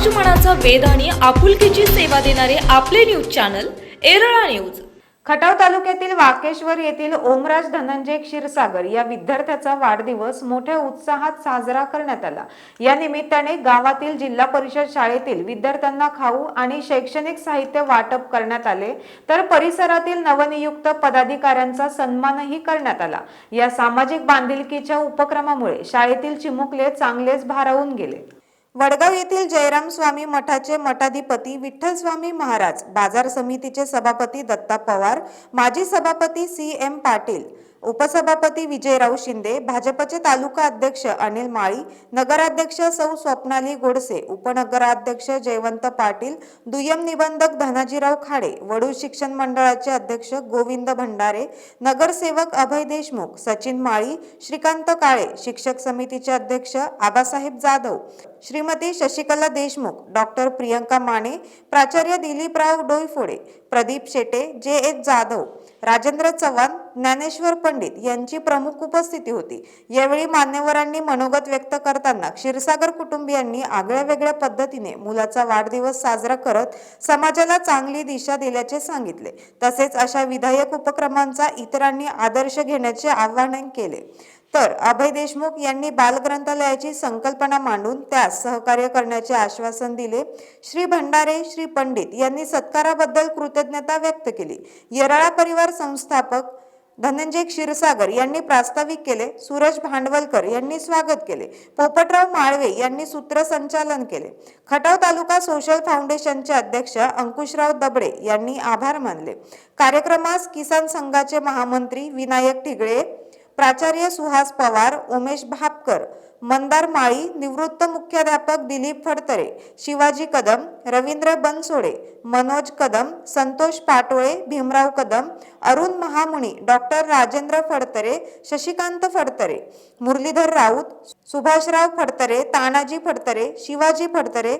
समाजमनाचा वेध आणि आपुलकीची सेवा देणारे आपले news channel Erala news. Khatav तालुक्यातील वाकेश्वर येथील ओमराज धनंजय क्षीरसागर या विद्यार्थ्याचा वाढदिवस मोठ्या उत्साहात साजरा करण्यात आला. या निमित्ताने गावातील जिल्हा परिषद शाळेतील विद्यार्थ्यांना खाऊ आणि शैक्षणिक साहित्य वाटप करण्यात आले. तर परिसरातील नवनियुक्त पदाधिकाऱ्यांचा सन्मानही करण्यात आला. या सामाजिक बांधिलकीच्या उपक्रमामुळे शाळेतील चिमुकले चांगलेच भारावून गेले. वडगाव येथील जयराम स्वामी मठाचे मठाधिपती विठ्ठल स्वामी महाराज बाजार समितीचे सभापती दत्ता पवार माजी सभापती सी एम पाटील उपसभापती विजयराव शिंदे भाजपचे तालुका अध्यक्ष अनिल माळी नगराध्यक्ष सौ स्वप्नाली गोडसे उपनगराध्यक्ष जयवंत पाटील दुय्यम निबंधक धनाजीराव खाडे वडू शिक्षण मंडळाचे अध्यक्ष गोविंद भंडारे नगरसेवक अभय देशमुख सचिन माळी श्रीकांत काळे शिक्षक समितीचे अध्यक्ष आबासाहेब जाधव श्रीमती शशिकला देशमुख डॉक्टर प्रियंका माने प्राचार्य दिलीपराव डोईफोडे प्रदीप शेटे जे एच जाधव राजेंद्र चव्हाण ज्ञानेश्वर पंडित यांची प्रमुख उपस्थिती होती. यावेळी मान्यवरांनी मनोगत व्यक्त करताना क्षीरसागर कुटुंबियांनी आगळ्या वेगळ्या पद्धतीने मुलाचा वाढदिवस साजरा करत समाजाला चांगली दिशा दिल्याचे सांगितले. तसेच अशा विधायक उपक्रमांचा इतरांनी आदर्श घेण्याचे आवाहन केले. तर अभय देशमुख यांनी बालग्रंथालयाची संकल्पना मांडून त्यास सहकार्य करण्याचे आश्वासन दिले. श्री भंडारे श्री पंडित यांनी सत्काराबद्दल कृतज्ञता व्यक्त केली. येराळा परिवार संस्थापक धनंजय क्षीरसागर यांनी प्रास्ताविक केले. सूरज भांडवलकर यांनी स्वागत केले. पोपटराव माळवे यांनी सूत्रसंचालन केले. खटाव तालुका सोशल फाउंडेशनचे अध्यक्ष अंकुशराव दबडे यांनी आभार मानले. कार्यक्रमास किसान संघाचे महामंत्री विनायक ठिगळे प्राचार्य सुहास पवार उमेश भापकर मंदार माळी निवृत्त मुख्याध्यापक दिलीप फडतरे शिवाजी कदम रवींद्र बनसोडे मनोज कदम संतोष पाटोळे भीमराव कदम अरुण महामुनी डॉक्टर राजेंद्र फडतरे शशिकांत फडतरे मुरलीधर राऊत सुभाषराव फडतरे तानाजी फडतरे शिवाजी फडतरे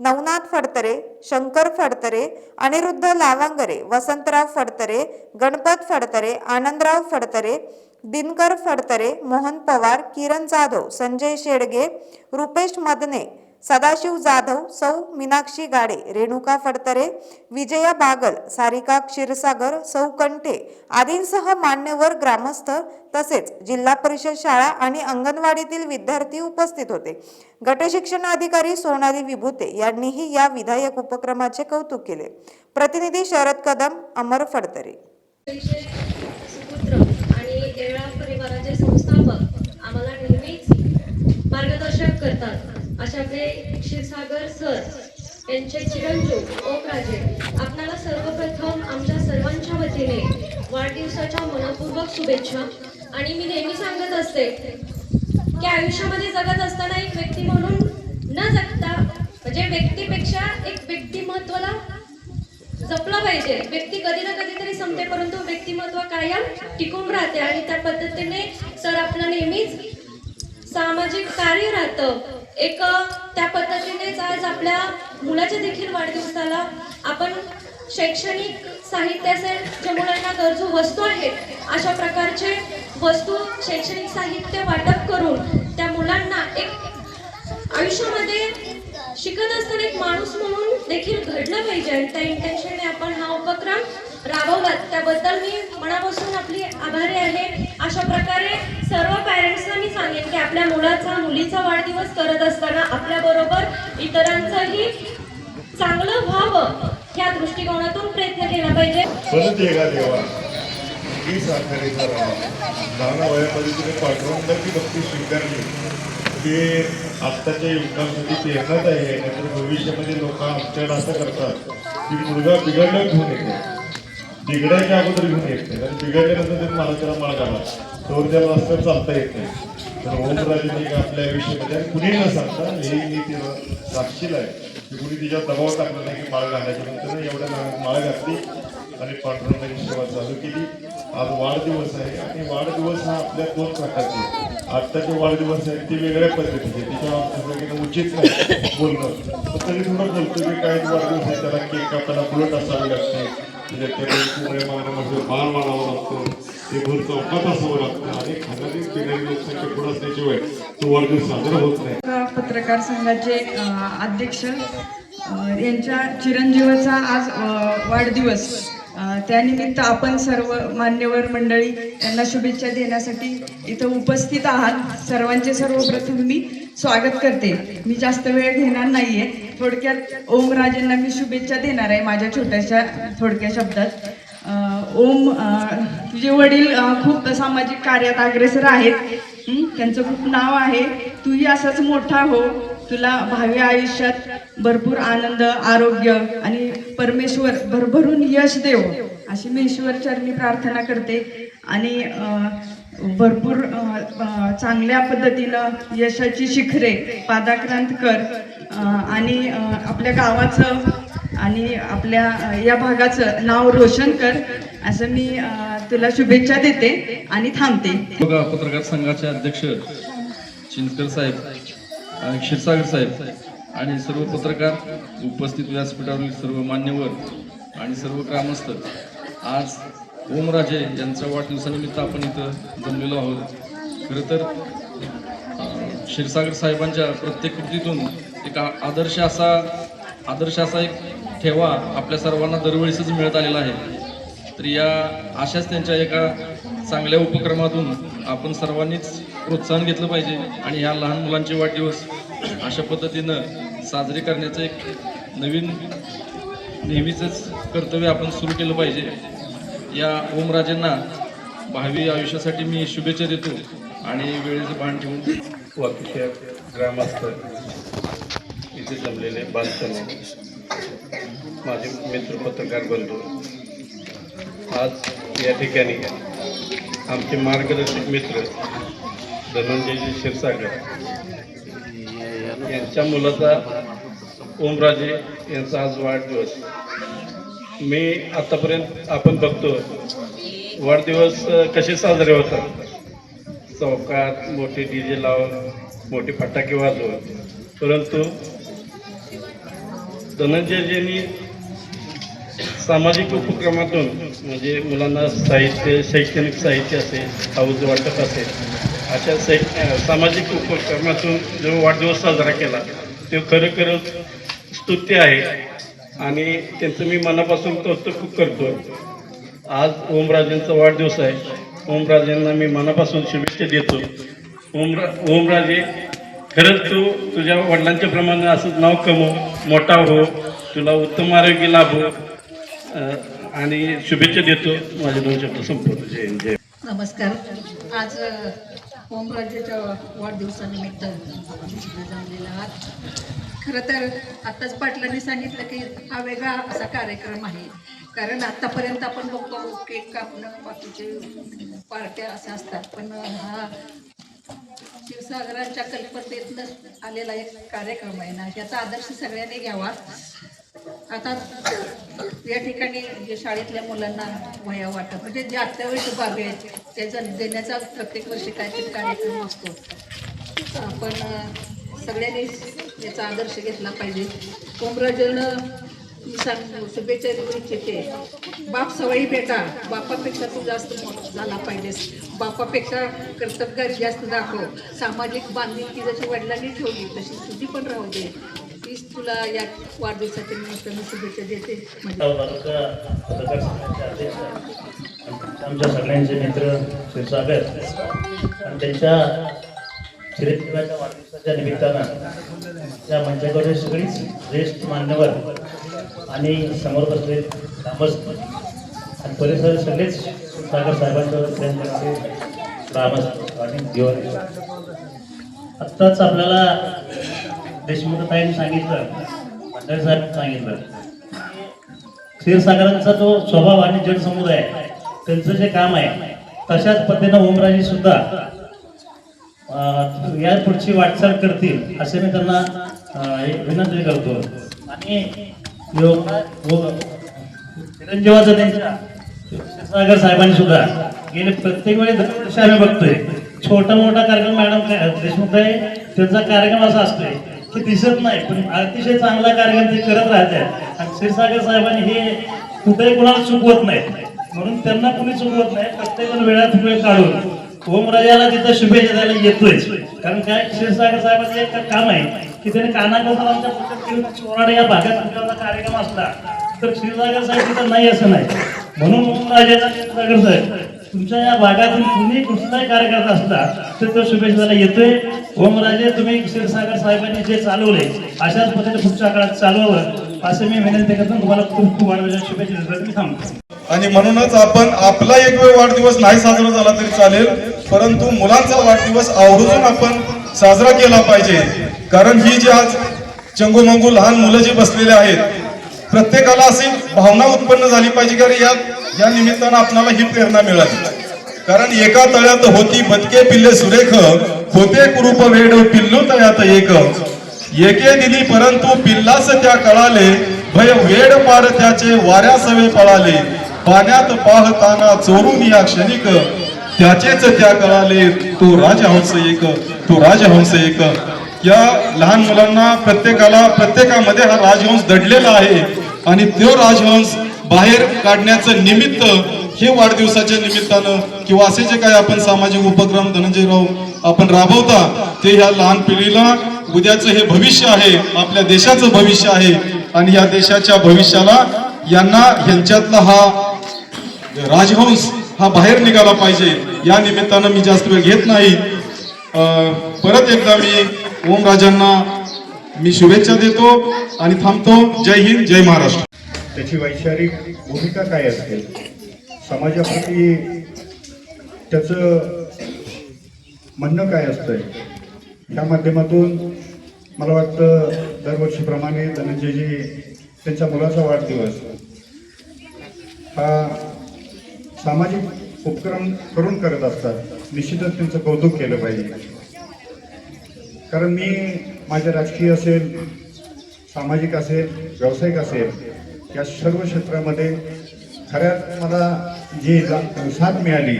नवनाथ फडतरे शंकर फडतरे अनिरुद्ध लावांगरे वसंतराव फडतरे गणपत फडतरे आनंदराव फडतरे दिनकर फडतरे मोहन पवार किरण जाधव संजय शेडगे रुपेश मदने सदाशिव जाधव सौ मीनाक्षी गाडे रेणुका फडतरे विजया बागल सारिका क्षीरसागर सौ कंठे आदींसह मान्यवर ग्रामस्थ तसेच जिल्हा परिषद शाळा आणि अंगणवाडीतील विद्यार्थी उपस्थित होते. गटशिक्षण अधिकारी सोनाली विभूते यांनीही या विधायक उपक्रमाचे कौतुक केले. प्रतिनिधी शरद कदम अमर फडतरे. आणि परिवाराचे संस्थापक आम्हाला नेहमीच मार्गदर्शन करतात. अशा क्षीरसागर सर यांचे चिरंजीव ओमराजे आपणाला सर्वप्रथम आमच्या सर्वांच्या वतीने वाढदिवसाच्या मनपूर्वक शुभेच्छा. आणि मी नेहमी सांगत असते की आयुष्यामध्ये जगत असताना एक व्यक्ती म्हणून न जगता म्हणजे व्यक्तीपेक्षा एक व्यक्तिमत्वाला जपलं पाहिजे. व्यक्ती कधी ना कधीतरी संपते परंतु व्यक्तिमत्व कायम टिकून राहते. आणि त्या पद्धतीने सर आपलं नेहमीच सामाजिक कार्य राहतं. एक त्या पद्धतीनेच आज आपल्या मुलाच्या देखील वाढदिवसाला आपण शैक्षणिक साहित्य असेल जे मुलांना गरजू वस्तू आहेत अशा प्रकारचे वस्तू शैक्षणिक साहित्य वाटप करून त्या मुलांना एक आयुष्यामध्ये शिकत असताना एक माणूस म्हणून देखील घडलं पाहिजे. त्या इंटेन्शनने आपण हा उपक्रम राबवला त्याबद्दल मी मनापासून आपली आभारी आहे. अशा प्रकारे सर्व पॅरेंट्सना मी सांगेन की आपल्या मुलाचा मुलीचा वाढदिवस करत असताना आपल्याबरोबर इतरांचंही चांगलं व्हावं ह्या दृष्टिकोनातून प्रयत्न केला पाहिजे. परत एकदा देवा. ही साखरेचा नाना वयामध्ये तिने पाठवून भक्ती स्वीकारली. ते आत्ताच्या युगामध्ये ते प्रेरणाच आहे. नाहीतर भविष्यामध्ये लोक आमच्याकडे असं करतात. की मुलगा बिघडला घेऊन येते. बिघडायच्या अगोदर घेऊन येत नाही. आणि बिघडल्यानंतर ते मला त्याला माळ तोवर त्याला रस्त्यावर चालता येत नाही. तर ओमराजेने आपल्या आयुष्यामध्ये आणि कुणी न सांगता हे मी तिला साक्षीला आहे की कुणी तिच्यावर दबाव टाकला नाही की माळ घालायची. नंतर एवढ्या माळ घातली आणि पांडुरंगाची सेवा चालू केली. आज वाढदिवस आहे आणि वाढदिवस हा आपल्या दोन प्रकारचे आत्ताचे वाढदिवस आहेत ते वेगळ्या पद्धतीचे तिच्या आमचं उचित नाही बोलणं. तरी थोडं बोलतो की काय वाढदिवस आहे त्याला केक आपल्याला बुलट असावी लागते. त्याच्याकडे मागण्यामध्ये लागतं. ते भर चौकात असावं लागतं. आणि लोकसंख्या पुढे असल्याशिवाय तो वाढदिवस साजरा होत नाही. पत्रकार संघाचे अध्यक्ष यांच्या चिरंजीवाचा आज वाढदिवस. त्यानिमित्त आपण सर्व मान्यवर मंडळी यांना शुभेच्छा देण्यासाठी इथं उपस्थित आहात. सर्वांचे सर्वप्रथम मी स्वागत करते. मी जास्त वेळ घेणार नाहीये. थोडक्यात ओमराजेंना मी शुभेच्छा देणार आहे माझ्या छोट्याशा थोडक्या शब्दात. ओम तुझे वडील खूप सामाजिक कार्यात अग्रेसर आहेत. त्यांचं खूप नाव आहे. तूही असाच मोठा हो. तुला भावी आयुष्यात भरपूर आनंद आरोग्य आणि परमेश्वर भरभरून यश देव. अशी मी ईश्वर चरणी प्रार्थना करते. आणि भरपूर चांगल्या पद्धतीनं यशाची शिखरे पादाक्रांत कर आणि आपल्या गावाचं आणि आपल्या या भागाचं नाव रोशन कर असं मी तुला शुभेच्छा देते आणि थांबते. पत्रकार संघाचे अध्यक्ष चिंचकर साहेब क्षीरसागर साहेब आणि सर्व पत्रकार उपस्थित व्यासपीठावरील सर्व मान्यवर आणि सर्व ग्रामस्थ आज ओमराजे यांच्या वाढदिवसानिमित्त आपण इथं जमलेलो आहोत. खरं तर क्षीरसागर साहेबांच्या प्रत्येक कृतीतून एक आदर्श असा आदर्श असा एक ठेवा आपल्या सर्वांना दरवेळेसच मिळत आलेला आहे. तर या अशाच त्यांच्या एका चांगल्या उपक्रमातून आपण सर्वांनीच प्रोत्साहन घेतलं पाहिजे आणि ह्या लहान मुलांचे वाढदिवस अशा पद्धतीनं साजरे करण्याचं एक नवीन नेहमीचंच कर्तव्य आपण सुरू केलं पाहिजे. या ओमराजेंना भावी आयुष्यासाठी मी शुभेच्छा देतो आणि वेळेचं भान ठेवून हो, वाकिशा ग्रामस्थ इथे जमलेले बांधकाम माझे मित्र पत्रकार बंधू आज या ठिकाणी आमचे मार्गदर्शक मित्र धनंजयजी क्षीरसागर यांच्या मुलाचा ओमराजे यांचा आज वाढदिवस मी आतापर्यंत आपण बघतो वाढदिवस कसे साजरे होतात? चौकात मोठे डी जे लावून मोठे फटाके वाजवून. परंतु धनंजयजींनी सामाजिक उपक्रमातून म्हणजे मुलांना साहित्य शैक्षणिक साहित्य असेल हाऊस वाटप असेल अशा सै सामाजिक उपक्रमातून जो वाढदिवस साजरा केला तो खरोखरच स्तुत्य आहे. आणि त्यांचं मी मनापासून कौतुक करतो आज ओमराजेंचा वाढदिवस आहे. ओमराजेंना मी मनापासून शुभेच्छा देतो. ओमरा ओमराजे खरंच तू तुझ्या वडिलांच्या प्रमाणे असंच नाव कमव मोठा हो. तुला उत्तम आरोग्य लाभो. आणि शुभेच्छा देतो. माझ्या दोन शब्द संपूर्ण जय जय नमस्कार. आज ओमराजेच्या वाढदिवसानिमित्त जमलेला आहात. खरं तर आत्ताच पाटलांनी सांगितलं की हा वेगळा असा कार्यक्रम आहे. कारण आत्तापर्यंत आपण बघतो केक कापणं बाकीचे पार्ट्या अशा असतात. पण हा शिवसागरांच्या कल्पनेतनं आलेला एक कार्यक्रम आहे ना याचा आदर्श सगळ्यांनी घ्यावा. आता या ठिकाणी जे शाळेतल्या मुलांना वया वाटप म्हणजे जे अत्यावश्यक बाबी आहेत त्याचा देण्याचा प्रत्येक वर्षी काहीतरी कार्यक्रम असतो. आपण सगळ्यांनी याचा आदर्श घेतला पाहिजे. कोमराजनं मी सांग शुभेच्छा देऊ इच्छिते बाप सवयी बेटा बापापेक्षा तू जास्त झाला पाहिजेस. बापापेक्षा कर्तबगारी जास्त दाखव. सामाजिक बांधिलकी जशी वडिलांनी ठेवली तशी तुझी पण राहू दे. तीच तुला या वाढदिवसाच्या निमित्त मी शुभेच्छा देते. हो, पत्रकार आमच्या सगळ्यांचे मित्र क्षीरसागर आणि त्यांच्या चिरंजीवाच्या वाढदिवसाच्या निमित्तानं त्या मंचाकडे सगळीच ज्येष्ठ मान्यवर आणि समोर बसले ग्रामस्थ आणि परिसर सगळेच सागर साहेबांचं प्रेम करणारे ग्रामस्थ आणि दिवाळी आत्ताच आपल्याला देशमुखताईंनी सांगितलं मंडळी साहेब सांगितलं. क्षीरसागरांचा जो स्वभाव आणि जनसमुदाय त्यांचं जे काम आहे तशाच पद्धतीनं ओमराजे सुद्धा या पुढची वाटचाल करतील असे मी त्यांना एक विनंती करतो. आणि योग- त्यांच्या क्षीरसागर साहेबांनी सुद्धा गेले प्रत्येक वेळी दरवर्षी आम्ही बघतोय छोटा मोठा कार्यक्रम मॅडम काय देशमुख आहे त्यांचा कार्यक्रम असा असतोय की दिसत नाही पण अतिशय चांगला कार्यक्रम ते करत राहतात. आणि क्षीरसागर साहेबांनी हे कुठेही कुणाला चुकवत नाही. म्हणून त्यांना कुणी चुकवत नाही प्रत्येकानं वेळात वेळ काढून ओमराजाला तिथं शुभेच्छा द्यायला येतोय. कारण काय क्षीरसागर साहेबांचं एक काम आहे की त्याने कानाकोपरा आमच्या चोराडे या भागात कुठला कार्यक्रम असला तर क्षीरसागर साहेब तिथं नाही असं नाही. म्हणून ओमराजाला क्षीरसागर साहेब तुमच्या या भागातून कुणी कुठलाही कार्यकर्ता असला तर तो शुभेच्छाला द्यायला येतोय ओमराजे तुम्ही क्षीरसागर साहेबांनी जे चालवले अशाच पद्धतीने पुढच्या काळात चालवावं असं मी विनंती करतो. तुम्हाला खूप खूप वाढवल्या शुभेच्छा थांबतो. आणि म्हणूनच आपण आपला एक वेळ वाढदिवस नाही साजरा झाला तरी चालेल परंतु मुलांचा वाढदिवस आवर्जून आपण साजरा केला पाहिजे. कारण ही जी आज चंगू मंगू लहान मुलं जी बसलेली आहेत प्रत्येकाला अशी भावना उत्पन्न झाली पाहिजे कारण या या निमित्तानं आपल्याला ही प्रेरणा मिळाली. कारण एका तळ्यात होती बदके पिल्ले सुरेख होते कुरूप वेड पिल्लू तळ्यात एक. एके दिली परंतु पिल्लास त्या कळाले भय वेड पार त्याचे वाऱ्या सवे पळाले. पाण्यात पाहताना चोरून या क्षणिक त्याचेच त्या कळाले तो राजहंस एक तो राजहंस एक. या लहान मुलांना प्रत्येकाला प्रत्येकामध्ये हा राजहंस दडलेला आहे. आणि तो राजहंस बाहेर काढण्याचं निमित्त हे वाढदिवसाच्या निमित्तानं किंवा असे जे काही आपण सामाजिक उपक्रम धनंजयराव आपण राबवता ते ह्या लहान पिढीला उद्याचं हे भविष्य आहे आपल्या देशाचं भविष्य आहे आणि या देशाच्या भविष्याला यांना ह्यांच्यातला हा राजहंस हा बाहेर निघाला पाहिजे या निमित्तानं मी जास्त वेळ घेत नाही. परत एकदा मी ओमराजांना मी शुभेच्छा देतो आणि थांबतो. जय हिंद जय महाराष्ट्र. त्याची वैचारिक भूमिका काय असते समाजाप्रती त्याचं म्हणणं काय असतंय? त्या माध्यमातून मला वाटतं दरवर्षीप्रमाणे धनंजयजी त्यांच्या मुलाचा वाढदिवस हा सामाजिक उपक्रम करून करत असतात. निश्चितच त्यांचं कौतुक केलं पाहिजे. कारण मी माझ्या राजकीय असेल सामाजिक असेल व्यावसायिक असेल या सर्व क्षेत्रामध्ये खऱ्यात मला जी साथ मिळाली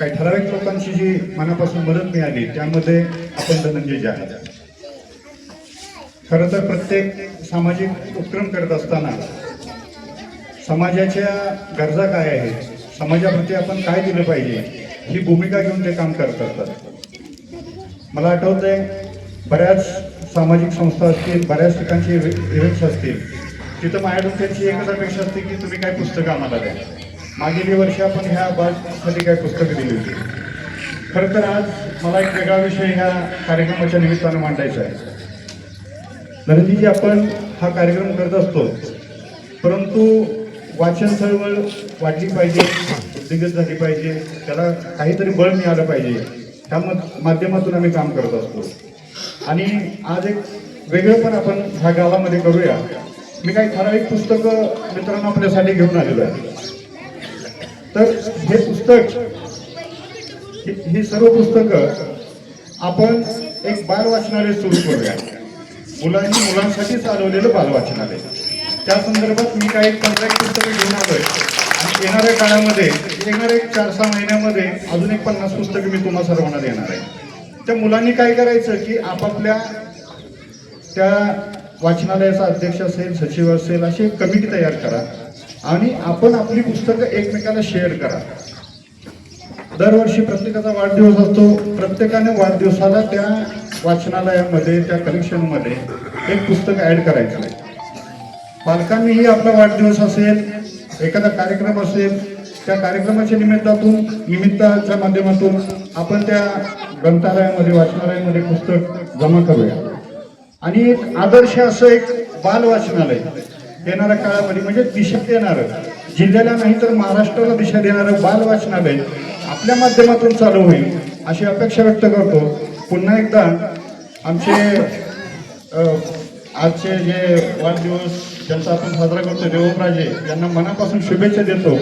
काही ठराविक लोकांची जी मनापासून मदत मिळाली त्यामध्ये आपण धनंजय आहेत. खरं तर प्रत्येक सामाजिक उपक्रम करत असताना समाजाच्या गरजा काय आहेत समाजाप्रती आपण काय दिलं पाहिजे ही भूमिका घेऊन ते काम करत असतात. मला आठवतंय बऱ्याच सामाजिक संस्था असतील बऱ्याच ठिकाणचे इव्हेंट्स असतील तिथं माझ्या डोक्याची एकच अपेक्षा असते की तुम्ही काय पुस्तकं आम्हाला द्या. मागील वर्षी आपण ह्या बाजसाठी काय पुस्तकं दिली होती. खरं तर आज मला एक वेगळा विषय ह्या कार्यक्रमाच्या निमित्तानं मांडायचा आहे. नरेंद्रजी आपण हा कार्यक्रम करत असतो परंतु वाचन चळवळ वाढली पाहिजे उद्योगत झाली पाहिजे त्याला काहीतरी बळ मिळालं पाहिजे त्या माध्यमातून आम्ही काम करत असतो. आणि आज एक वेगळं पण आपण ह्या गावामध्ये करूया. मी काही ठराविक पुस्तकं मित्रांनो आपल्यासाठी घेऊन आलेलो आहे. तर हे पुस्तक ही- सर्व पुस्तकं आपण एक बाल वाचनालय सुरू करूया. मुलांनी मुलांसाठी चालवलेलं बाल वाचनालय त्या संदर्भात मी काही पंधरा एक पुस्तकं घेऊन आलोय. आणि येणाऱ्या काळामध्ये येणाऱ्या एक चार सहा महिन्यामध्ये अजून एक पन्नास पुस्तकं मी तुम्हाला सर्वांना देणार आहे. त्या मुलांनी काय करायचं की आपापल्या त्या वाचनालयाचा अध्यक्ष असेल सचिव असेल अशी एक कमिटी तयार करा. आणि आपण आपली पुस्तकं एकमेकाला शेअर करा. दरवर्षी प्रत्येकाचा वाढदिवस असतो. प्रत्येकाने वाढदिवसाला त्या वाचनालयामध्ये त्या कलेक्शनमध्ये एक पुस्तक ॲड करायचं. आहे पालकांनीही आपला वाढदिवस असेल एखादा कार्यक्रम असेल त्या कार्यक्रमाच्या निमित्तातून निमित्ताच्या माध्यमातून आपण त्या ग्रंथालयामध्ये वाचनालयामध्ये पुस्तक जमा करूया. आणि एक आदर्श असं एक बाल वाचनालय येणाऱ्या काळामध्ये म्हणजे दिशा देणारं जिल्ह्याला नाही तर महाराष्ट्राला दिशा देणारं बाल वाचनालय आपल्या माध्यमातून चालू होईल अशी अपेक्षा व्यक्त करतो. पुन्हा एकदा आमचे आजचे जे वाढदिवस ज्यांचा आपण साजरा करतो देवराजे यांना मनापासून शुभेच्छा देतो.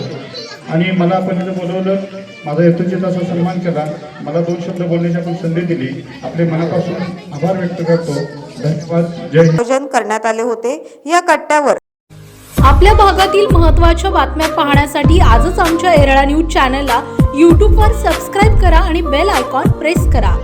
आणि मला आपण इथं बोलवलं माझा यथोचित असा सन्मान केला. मला दोन शब्द बोलण्याची आपण संधी दिली. आपले मनापासून आभार व्यक्त करतो. धन्यवाद. जय हिंद. आयोजन करण्यात आले होते या कट्ट्यावर. आपल्या भागातील महत्त्वाच्या बातम्या पाहण्यासाठी आजच आमच्या एरळा न्यूज चॅनलला यूट्यूबवर सबस्क्राईब करा आणि बेल आयकॉन प्रेस करा.